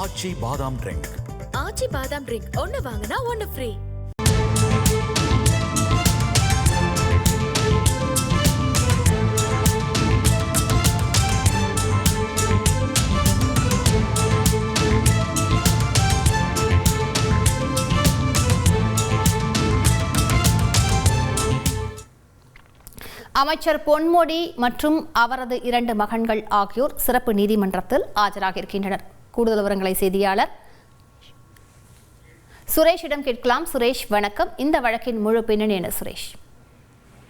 ஆச்சி பாதாம் ட்ரிங்க் ஆச்சி பாதாம் ட்ரிங்க் ஒன்னு வாங்கினா ஒன்னு ஃப்ரீ அமைச்சர் பொன்முடி மற்றும் அவரது இரண்டு மகன்கள் ஆகியோர் சிறப்பு நீதிமன்றத்தில் ஆஜராக இருக்கின்றனர். கூடுதல் விவரங்களை செய்தியாளர் சுரேஷிடம் கேட்கலாம். சுரேஷ் வணக்கம். இந்த வழக்கின் முழு பின்னணி என்ன சுரேஷ்?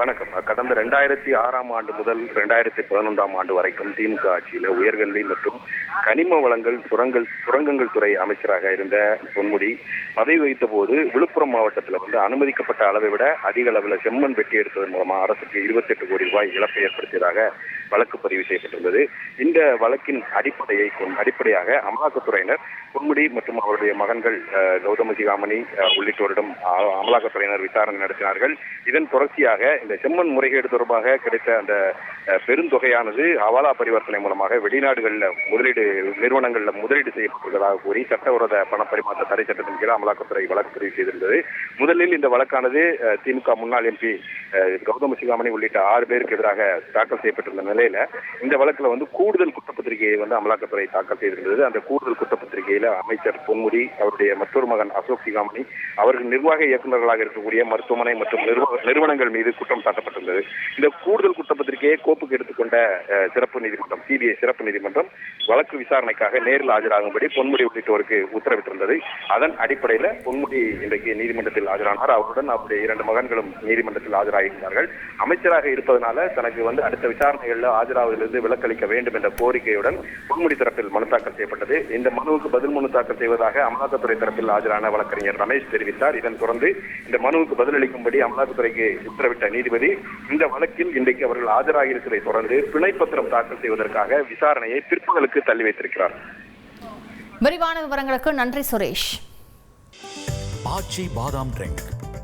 வணக்கம். கடந்த ரெண்டாயிரத்தி ஆறாம் ஆண்டு முதல் ரெண்டாயிரத்தி பதினொன்றாம் ஆண்டு வரைக்கும் திமுக ஆட்சியில உயர்கல்வி மற்றும் கனிம வளங்கள் சுரங்கள் சுரங்கங்கள் துறை அமைச்சராக இருந்த பொன்முடி பதவி வகித்த போது விழுப்புரம் மாவட்டத்தில் வந்து அனுமதிக்கப்பட்ட அளவை விட அதிக அளவில் செம்மண் வெட்டி எடுத்ததன் மூலமா அரசுக்கு இருபத்தெட்டு கோடி ரூபாய் இழப்பை ஏற்படுத்தியதாக வழக்கு பதிவு செய்யப்பட்டிருந்தது இந்த வழக்கின் அடிப்படையை அடிப்படையாக அமலாக்கத்துறையினர் பொன்முடி மற்றும் அவருடைய மகன்கள் கௌதம சிகாமணி உள்ளிட்டோரிடம் அமலாக்கத்துறையினர் விசாரணை நடத்தினார்கள். இதன் தொடர்ச்சியாக இந்த செம்மண் முறைகேடு தொடர்பாக கிடைத்த அந்த பெருந்தொகையானது ஹவாலா பரிவர்த்தனை மூலமாக வெளிநாடுகளில் முதலீடு நிறுவனங்களில் முதலீடு செய்யப்பட்டிருப்பதாக கூறி சட்டவிரோத பண பரிமாற்ற தடை சட்டத்தின் கீழ் அமலாக்கத்துறை வழக்கு பதிவு செய்திருந்தது. முதலில் இந்த வழக்கானது திமுக முன்னாள் எம்பி கௌதம சிகாமணி உள்ளிட்ட ஆறு பேருக்கு எதிராக தாக்கல் செய்யப்பட்டிருந்த நிலையில இந்த வழக்குல வந்து கூடுதல் குற்றப்பத்திரிகையை வந்து அமலாக்கத்துறை தாக்கல் செய்திருந்தது. அந்த கூடுதல் குற்றப்பத்திரிகையில அமைச்சர் பொன்முடி அவருடைய மற்றொரு மகன் அசோக் சிகாமணி அவர்கள் நிர்வாக இயக்குநர்களாக இருக்கக்கூடிய மருத்துவமனை மற்றும் நிறுவனங்கள் மீது குற்றம் சாட்டப்பட்டிருந்தது. இந்த கூடுதல் குற்றப்பத்திரிகையை கோப்புக்கு எடுத்துக்கொண்ட சிறப்பு நீதிமன்றம் சிபிஐ சிறப்பு நீதிமன்றம் வழக்கு விசாரணைக்காக நேரில் ஆஜராகும்படி பொன்முடி உள்ளிட்டோருக்கு உத்தரவிட்டிருந்தது. அதன் அடிப்படையில் பொன்முடி இன்றைக்கு நீதிமன்றத்தில் ஆஜரானார். அவருடன் அவருடைய இரண்டு மகன்களும் நீதிமன்றத்தில் ஆஜராக ஆஜராகியிருந்தார்கள் அமைச்சராக இருப்பதனால தனக்கு வந்து அடுத்த விசாரணைகளில் ஆஜராவதிலிருந்து விலக்களிக்க வேண்டும் என்ற கோரிக்கையுடன் பொன்முடி தரப்பில் மனு தாக்கல் செய்யப்பட்டது. இந்த மனுவுக்கு பதில் மனு தாக்கல் செய்வதாக அமலாக்கத்துறை தரப்பில் ஆஜரான வழக்கறிஞர் ரமேஷ் தெரிவித்தார். இதன் தொடர்ந்து இந்த மனுவுக்கு பதிலளிக்கும்படி அமலாக்கத்துறைக்கு உத்தரவிட்ட நீதிபதி இந்த வழக்கில் இன்றைக்கு அவர்கள் ஆஜராகி இருக்கிறதை தொடர்ந்து பிணைப்பத்திரம் தாக்கல் செய்வதற்காக விசாரணையை பிற்பகலுக்கு தள்ளி வைத்திருக்கிறார். விரிவான விவரங்களுக்கு நன்றி சுரேஷ். ஆச்சி பாதாம் ட்ரிங்க்.